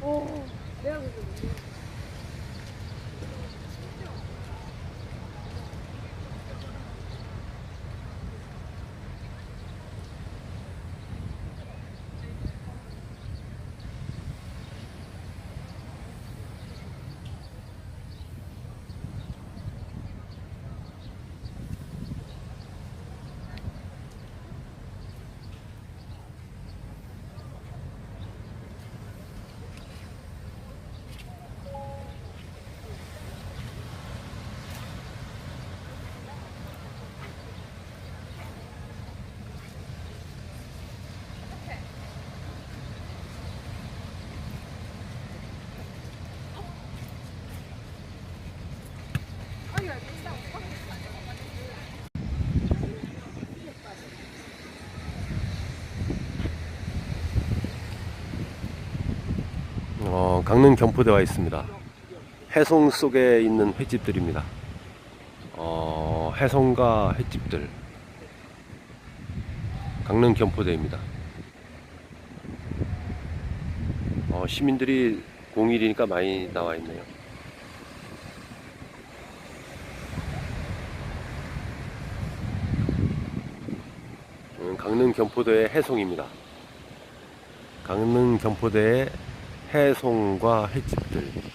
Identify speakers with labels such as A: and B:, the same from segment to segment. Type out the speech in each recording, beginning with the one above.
A: 어, 어, 내가 그거 너무. 강릉 경포대 와 있습니다. 해송 속에 있는 횟집들입니다. 어, 해송과 횟집들. 강릉 경포대입니다. 어, 시민들이 공일이니까 많이 나와 있네요. 음, 강릉 경포대의 해송입니다. 강릉 경포대의 해송과 횟집들.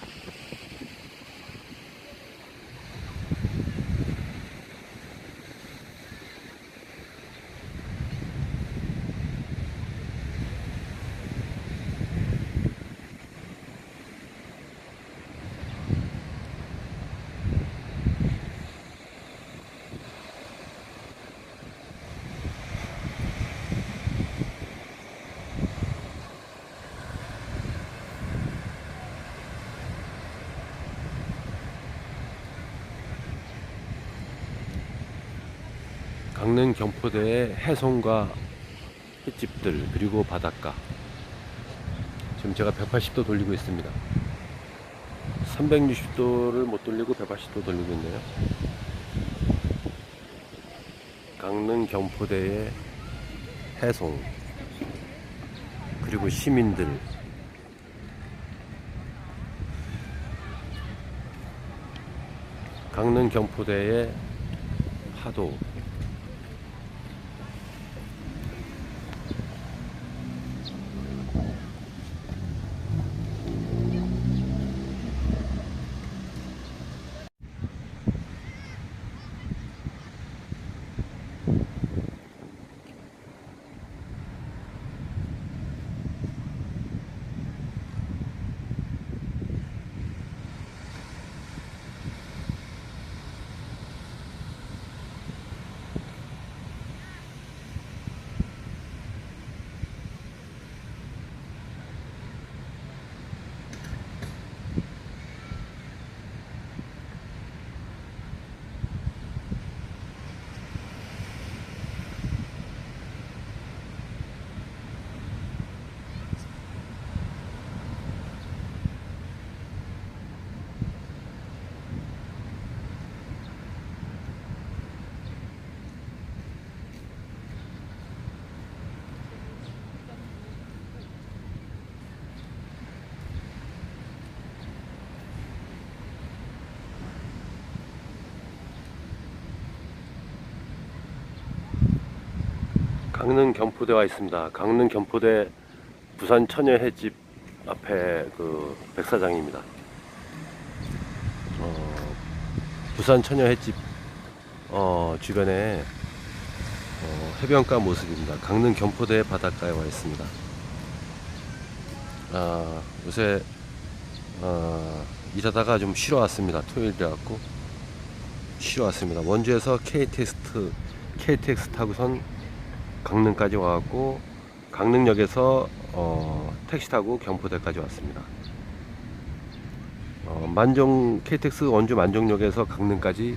A: 강릉 경포대의 해송과 횟집들 그리고 바닷가. 지금 제가 180도 돌리고 있습니다. 360도를 못 돌리고 180도 돌리고 있네요. 강릉 경포대의 해송 그리고 시민들. 강릉 경포대의 파도 강릉 경포대 와 있습니다. 강릉 경포대 부산 처녀 횟집 앞에 그 백사장입니다. 어, 부산 처녀 횟집 어, 주변에 어, 해변가 모습입니다. 강릉 경포대 바닷가에 와 있습니다. 아, 요새 어, 일하다가 좀 쉬러 왔습니다. 토요일이라 갖고 쉬러 왔습니다. 원주에서 KTX KTX 타고선 강릉까지 와갖고 강릉역에서 어, 택시 타고 경포대까지 왔습니다. 어, 만종 KTX 원주 만종역에서 강릉까지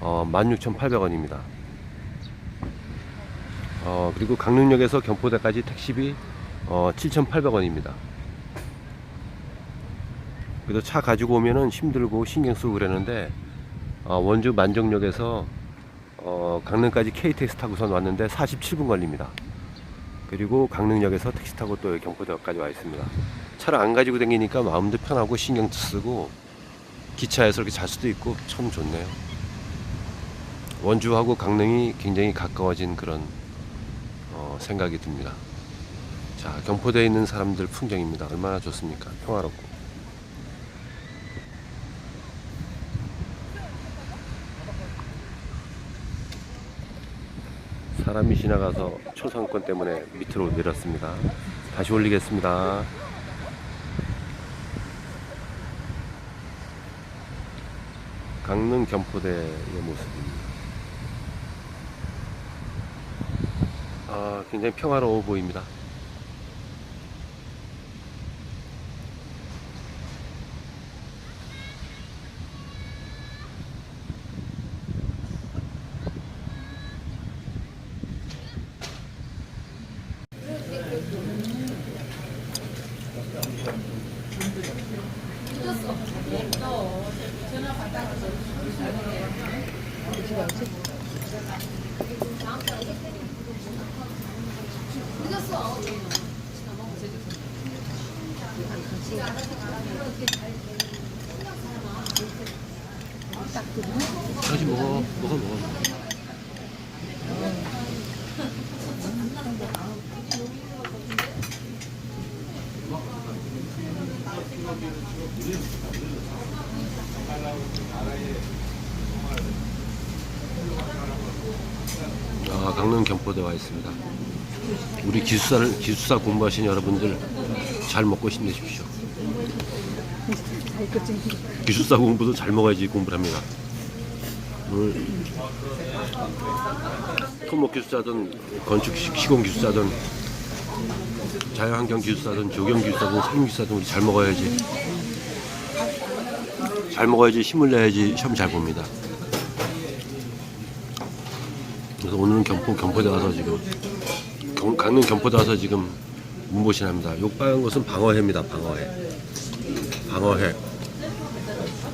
A: 어, 16,800원입니다. 어, 그리고 강릉역에서 경포대까지 택시비 어, 7,800원입니다. 그래도 차 가지고 오면은 힘들고 신경 쓰고 그랬는데 어, 원주 만종역에서 어, 강릉까지 KTX 타고선 왔는데 47분 걸립니다. 그리고 강릉역에서 택시 타고 또 경포대까지 와 있습니다. 차를 안 가지고 다니니까 마음도 편하고 신경도 쓰고 기차에서 이렇게 잘 수도 있고 참 좋네요. 원주하고 강릉이 굉장히 가까워진 그런 어, 생각이 듭니다. 자, 경포대에 있는 사람들 풍경입니다. 얼마나 좋습니까? 평화롭고. 사람이 지나가서 초상권 때문에 밑으로 내렸습니다. 다시 올리겠습니다. 강릉 경포대의 모습입니다. 아, 굉장히 평화로워 보입니다. 다시 먹어, 먹어, 먹어. 아, 강릉 경포대 와 있습니다. 우리 기숙사를 기숙사 공부하신 여러분들 잘 먹고 힘내십시오. 기숙사 공부도 잘 먹어야지 공부를 합니다. 오늘 토목 기숙사든 건축 시- 시공 기숙사든 자연환경 기숙사든 조경 기숙사든 상임 기숙사든 우리 잘 먹어야지. 잘 먹어야지 힘을 내야지 시험 잘 봅니다. 그래서 오늘은 경포 경포대 가서 지금 경- 강릉 경포대 가서 지금 문보신합니다. 요 빨간 것은 방어회입니다. 방어회. 방어회.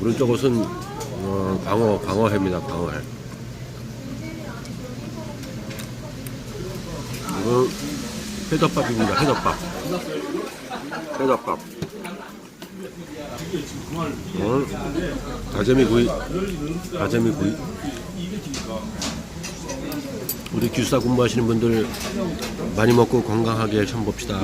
A: 오른쪽 것은 어, 방어 방어회입니다. 방어회. 이거 회덮밥입니다. 회덮밥. 회덮밥. 어, 가재미 구이. 가재미 구이. 우리 기숙사 공부하시는 분들 많이 먹고 건강하게 시험 봅시다.